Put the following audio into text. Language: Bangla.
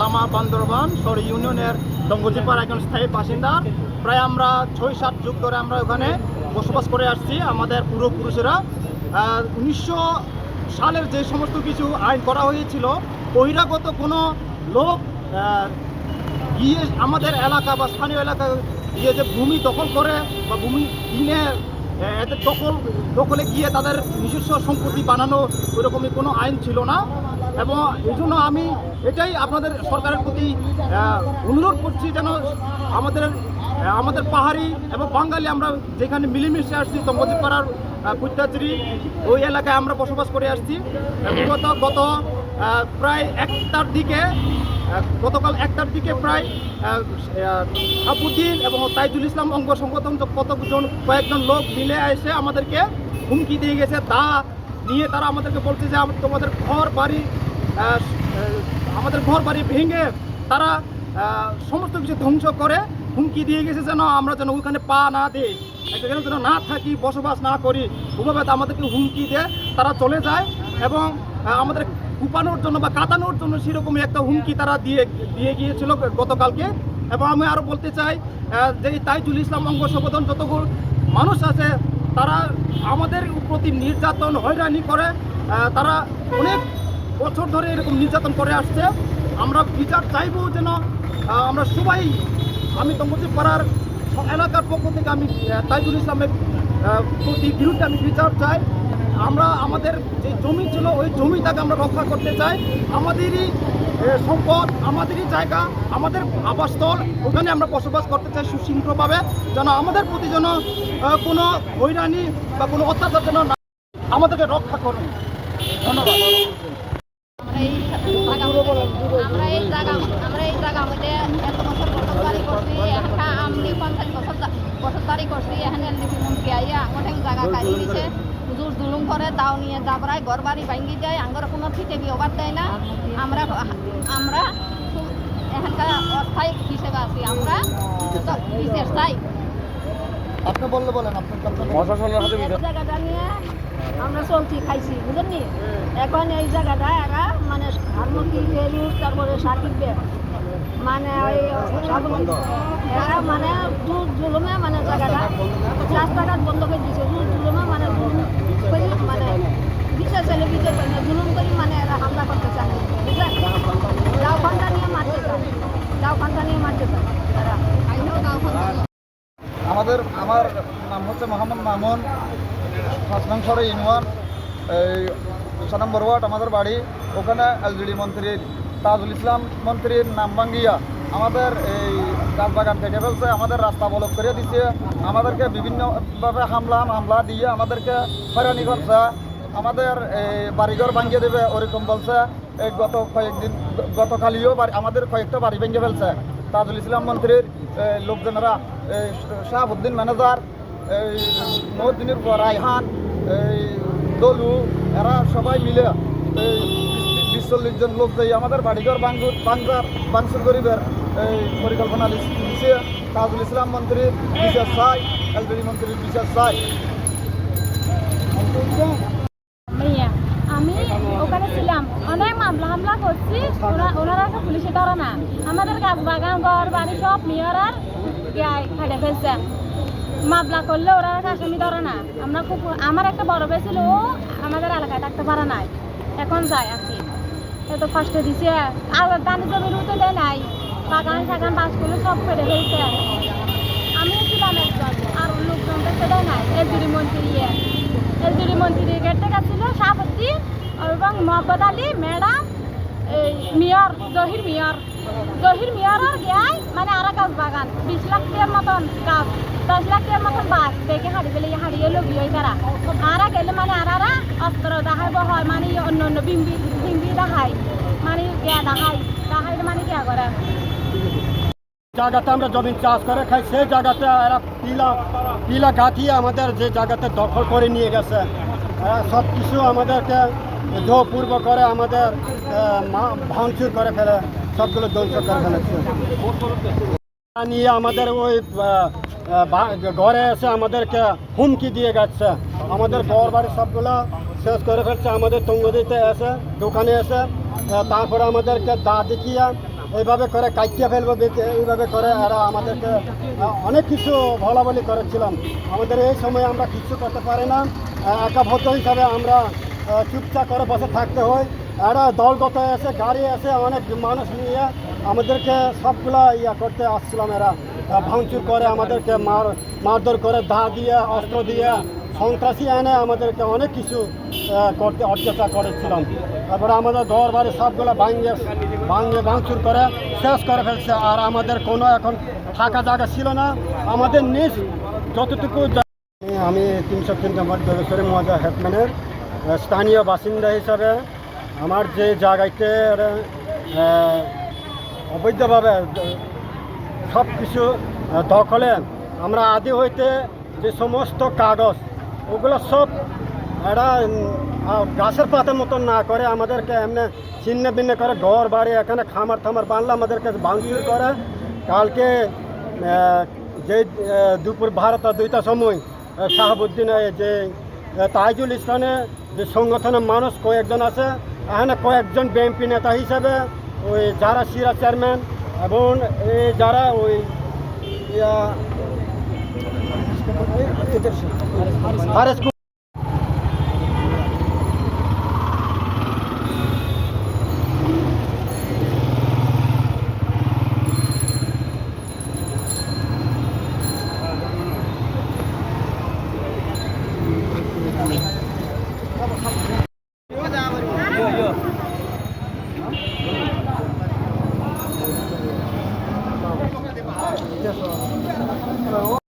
লামা বান্দরবান সরি ইউনিয়নের ডঙ্গজিপার একজন স্থায়ী বাসিন্দা। প্রায় আমরা ছয় সাত যুগ ধরে আমরা ওখানে বসবাস করে আসছি আমাদের পূর্বপুরুষেরা উনিশশো সালের যে সমস্ত কিছু আইন করা হয়েছিল, বহিরাগত কোনো লোক গিয়ে আমাদের এলাকা বা স্থানীয় এলাকা গিয়ে যে ভূমি দখল করে বা ভূমি কিনে এদের দখল দখলে গিয়ে তাদের নিজস্ব সম্পত্তি বানানো ওইরকমই কোনো আইন ছিল না। এবং এই জন্য আমি এটাই আপনাদের সরকারের প্রতি অনুরোধ করছি যেন আমাদের আমাদের পাহাড়ি এবং বাঙালি আমরা যেখানে মিলেমিশে আসছি তম্বজি পাড়ার কুত্তাচুরি ওই এলাকায় আমরা বসবাস করে আসছি। গত আহ, প্রায় একটার দিকে গতকাল একটার দিকে প্রায় সাবুদ্দিন এবং তাইজুল ইসলাম অঙ্গ সংগঠন কতজন, কয়েকজন লোক মিলে এসে আমাদেরকে হুমকি দিয়ে গেছে। তা নিয়ে তারা আমাদেরকে বলছে যে তোমাদের ঘর বাড়ি আমাদের ঘর বাড়ি ভেঙে তারা সমস্ত কিছু ধ্বংস করে হুমকি দিয়ে গেছে যেন আমরা যেন ওখানে পা না দিই। যেন যেন না থাকি, বসবাস না করি। ওভাবে আমাদেরকে হুমকি দিয়ে তারা চলে যায় এবং আমাদের কুপানোর জন্য বা কাটানোর জন্য সেরকম একটা হুমকি তারা দিয়ে দিয়ে গিয়েছিল গতকালকে। এবং আমি আরও বলতে চাই যে তাইজুল ইসলাম অঙ্গ সংগঠন যতগুলো মানুষ আছে, তারা আমাদের প্রতি নির্যাতন, হয়রানি করে। তারা অনেক বছর ধরে এরকম নির্যাতন করে আসছে। আমরা বিচার চাইব যেন আমরা সবাই, আমি পাড়ার এলাকার পক্ষ থেকে আমি তাইজুল ইসলামের প্রতি বিরুদ্ধে আমি বিচার চাই। আমরা আমাদের যে জমি ছিল, ওই জমিটাকে আমরা রক্ষা করতে চাই। আমাদেরই সম্পদ, আমাদেরই জায়গা, আমাদের আবাসস্থল, ওখানে আমরা বসবাস করতে চাই সুশৃঙ্খলভাবে। যেন আমাদের প্রতি যেন কোনো হয়রানি বা কোনো অত্যাচার যেন না আমাদেরকে রক্ষা করুন। ধন্যবাদ। আমরা এই জায়গা, আমরা এই জায়গা মধ্যে এত বছর বসতবাড়ি করছি বছর করছি, এখানে মন্ত্রী আইয়া আমাদের জায়গা দিছে। হুজুর জুলুম করে তাও নিয়ে যাবরায় ঘর বাড়ি ভাঙ্গি যায় আঙ্গর কোনো ফিতে বিহবার দেয় না। আমরা আমরা খুব এখানকার অস্থায়ী হিসেবে আছি। আমরা বিশেষ চাই আপনি বললে বলেন আপনি জায়গাটা নিয়ে আমরা চলছি খাইছি বুঝলেন এখন এই জায়গাটা এরা মানে হারমতি তারপরে সাকিব মানে ওই এরা মানে দুধ জুলুমে মানে জায়গাটা রাস্তাঘাট বন্ধ করে দিছে দুধ জুলুমে মানে করে মানে বিশেষ ছেলে বিশেষ জুলুম করি মানে এরা হামলা করতে চায় বুঝলেন? লাউ ঘণ্টা নিয়ে মারতে লাউ ঘণ্টা নিয়ে মারতে এরা। ঘণ্টা আমাদের আমার নাম হচ্ছে মোহাম্মদ মামুন। পাঁচ নং সরে ইউনিয়ন এই ছ নম্বর ওয়ার্ড আমাদের বাড়ি, ওখানে এলজিডি মন্ত্রীর তাজুল ইসলাম মন্ত্রীর নাম ভাঙ্গিয়া আমাদের এই গাছ বাগান কেটে ফেলছে আমাদের রাস্তা বলক করে দিচ্ছে আমাদেরকে বিভিন্নভাবে হামলা হামলা দিয়ে আমাদেরকে হয়রানি করছে, আমাদের এই বাড়িঘর ভাঙিয়ে দেবে ওরকম বলছে, এই গত কয়েকদিন গতকালিও আমাদের কয়েকটা বাড়ি ভেঙে ফেলছে। তাজুল ইসলাম মন্ত্রীর লোকজনেরা শাহাবুদ্দিন ম্যানেজার এই মহদ্দিনের রায়হান, এই দলু, এরা সবাই মিলে এই বিশ- চল্লিশ জন লোক যাই আমাদের বাড়িঘর বাঙ্গুর বাঙ্গার বাংসুর গরিবের এই পরিকল্পনা দিচ্ছে তাজুল ইসলাম করছি। ওরা ওনারা তো পুলিশে ধরে না। আমাদের গাছ বাগান, ঘর, বাড়ি সব মেয়রার খাটে ফেলছে। মামলা করলে ওরা আসামি ধরে না। আমরা খুব আমার একটা বড় ভাই ছিল, ও আমাদের এলাকায় থাকতে পারে নাই। এখন যায় আর কি। এত কষ্ট দিছে। আর দানি জমির উঠে দেয় নাই। বাগান সাগান বাস করলে সব কেটে ফেলছে। আমিও ছিলাম একজন, আর লোকজন তো সেটাই নাই। এলজুরি মন্ত্রী এলজুরি মন্ত্রী গেটে গেছিল শাহাবতী এবং Mohammad Ali, madam mayor, Zahir mayor. Zahir মেয়রের গিয়ায় মানে আর গাছ বাগান। বিশ লাখ টাকার মতন গাছ, দশ লাখ টাকার মতন বাস দেখে হাড়ি পেলে হারিয়ে লোক বিয়ে তারা। আর গেলে মানে আর আর অস্ত্র দেখাইব হয় মানে অন্য অন্য বিম্বি বিম্বি দেখায় মানে গিয়া দেখায় দেখাইলে মানে গিয়া করে। জায়গাতে আমরা জমিন চাষ করে খাই, সেই জায়গাতে এরা পিলা পিলা গাঁথিয়ে আমাদের যে জায়গাতে দখল করে নিয়ে গেছে। সব কিছু আমাদেরকে জোরপূর্ব করে আমাদের ভাঙচুর করে ফেলে, সবগুলো ধ্বংস করে ফেলেছে। নিয়ে আমাদের ওই ঘরে এসে আমাদেরকে হুমকি দিয়ে গেছে। আমাদের ঘর বাড়ি সবগুলো শেষ করে ফেলছে, আমাদের টঙ্গদিতে এসে, দোকানে এসে তারপরে আমাদেরকে দা দেখিয়ে এইভাবে করে কাটিয়ে ফেলব এইভাবে করে এরা আমাদেরকে অনেক কিছু বলা বলি করেছিলাম। আমাদের এই সময় আমরা কিছু করতে পারি না। একাভদ্র হিসাবে আমরা চুপচাপ করে বসে থাকতে হয়। এরা দলগত এসে গাড়ি এসে অনেক মানুষ নিয়ে আমাদেরকে সবগুলা ইয়া করতে আসছিলাম এরা। ভাঙচুর করে আমাদেরকে মার মারধর করে, দা দিয়ে, অস্ত্র দিয়ে, সন্ত্রাসী এনে আমাদেরকে অনেক কিছু করতে অত্যাচার করেছিলাম। তারপরে আমাদের ঘর বাড়ি সবগুলো ভাঙিয়ে ভাঙিয়ে ভাঙচুর করে শেষ করে ফেলছে। আর আমাদের কোনো এখন থাকা জায়গা ছিল না। আমাদের নিজ যতটুকু আমি তিনশো তিন নম্বর দলেশ্বরী মজা হেডম্যানের স্থানীয় বাসিন্দা হিসাবে আমার যে জায়গাতে অবৈধভাবে সব কিছু দখলে, আমরা আদি হইতে যে সমস্ত কাগজ, ওগুলো সব এরা গাছের পাতার মতন না করে আমাদেরকে এমনি ছিন্ন ভিন্ন করে ঘর বাড়ি, এখানে খামার থামার বানলে আমাদেরকে ভাঙচুর করে। কালকে যে দুপুর বারোটা, দুইটা সময় শাহাবুদ্দিনে যে তাইজুল ইসলামে যে সংগঠনের মানুষ কয়েকজন আছে এখানে কয়েকজন বিএনপি নেতা হিসেবে ওই যারা সিরা চেয়ারম্যান এবং এই যারা ওই ইয়া,